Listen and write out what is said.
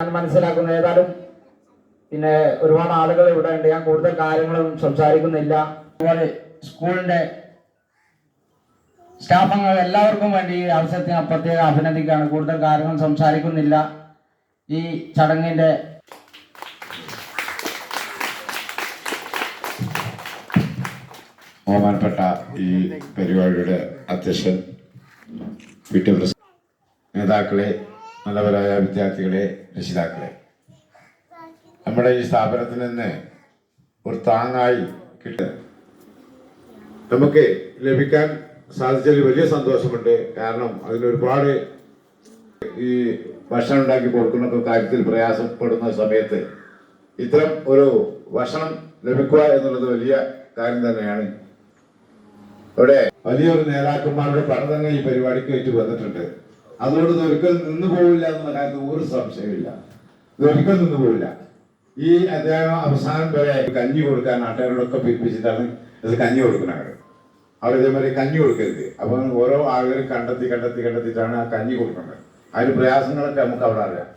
ഞാൻ മനസ്സിലാക്കുന്നത് ഏതായാലും പിന്നെ ഒരുപാട് ആളുകൾ ഇവിടെ ഉണ്ട്. ഞാൻ കൂടുതൽ കാര്യങ്ങളൊന്നും സംസാരിക്കുന്നില്ല. അതുപോലെ സ്കൂളിന്റെ സ്റ്റാഫ് അംഗങ്ങൾ എല്ലാവർക്കും വേണ്ടി ഈ അവസരത്തിന് പ്രത്യേകം അഭിനന്ദിക്കുകയാണ്. കൂടുതൽ കാര്യങ്ങൾ സംസാരിക്കുന്നില്ല. ഈ ചടങ്ങിന്റെ ബഹുമാനപ്പെട്ട ഈ പരിപാടിയുടെ അധ്യക്ഷൻ നേതാക്കളെ നല്ലവരായ വിദ്യാർത്ഥികളെ രക്ഷിതാക്കളെ. നമ്മുടെ ഈ സ്ഥാപനത്തിൽ നിന്ന് ഒരു താങ്ങായി കിട്ടുക നമുക്ക് ലഭിക്കാൻ സാധിച്ചതിൽ വലിയ സന്തോഷമുണ്ട്. കാരണം അതിനൊരുപാട് ഈ ഭക്ഷണം ഉണ്ടാക്കി കൊടുക്കുന്ന കാര്യത്തിൽ പ്രയാസപ്പെടുന്ന സമയത്ത് ഇത്തരം ഒരു ഭക്ഷണം ലഭിക്കുക എന്നുള്ളത് വലിയ കാര്യം തന്നെയാണ്. ഇവിടെ വലിയൊരു നേതാക്കന്മാരുടെ പണം തന്നെ ഈ പരിപാടിക്ക് ആയിട്ട് വന്നിട്ടുണ്ട്. അതുകൊണ്ട് ഇത് ഒരിക്കലും നിന്ന് പോവില്ല എന്നുള്ള കാര്യത്തിൽ ഒരു സംശയമില്ല ഇത് ഒരിക്കലും നിന്ന് പോവില്ല. ഈ അദ്ദേഹം അവസാനം വരെ കഞ്ഞി കൊടുക്കാൻ നാട്ടുകാരോടൊക്കെ പിരിപ്പിച്ചിട്ടാണ് ഇത് കഞ്ഞി കൊടുക്കുന്നത്. അവർ ഇതേമാതിരി കഞ്ഞി കൊടുക്കരുത്. അപ്പം ഓരോ ആളുകൾ കണ്ടെത്തി കണ്ടെത്തി കണ്ടെത്തിയിട്ടാണ് ആ കഞ്ഞി കൊടുക്കുന്നത്. അതിന് പ്രയാസങ്ങളൊക്കെ നമുക്ക് അവിടെ അറിയാം.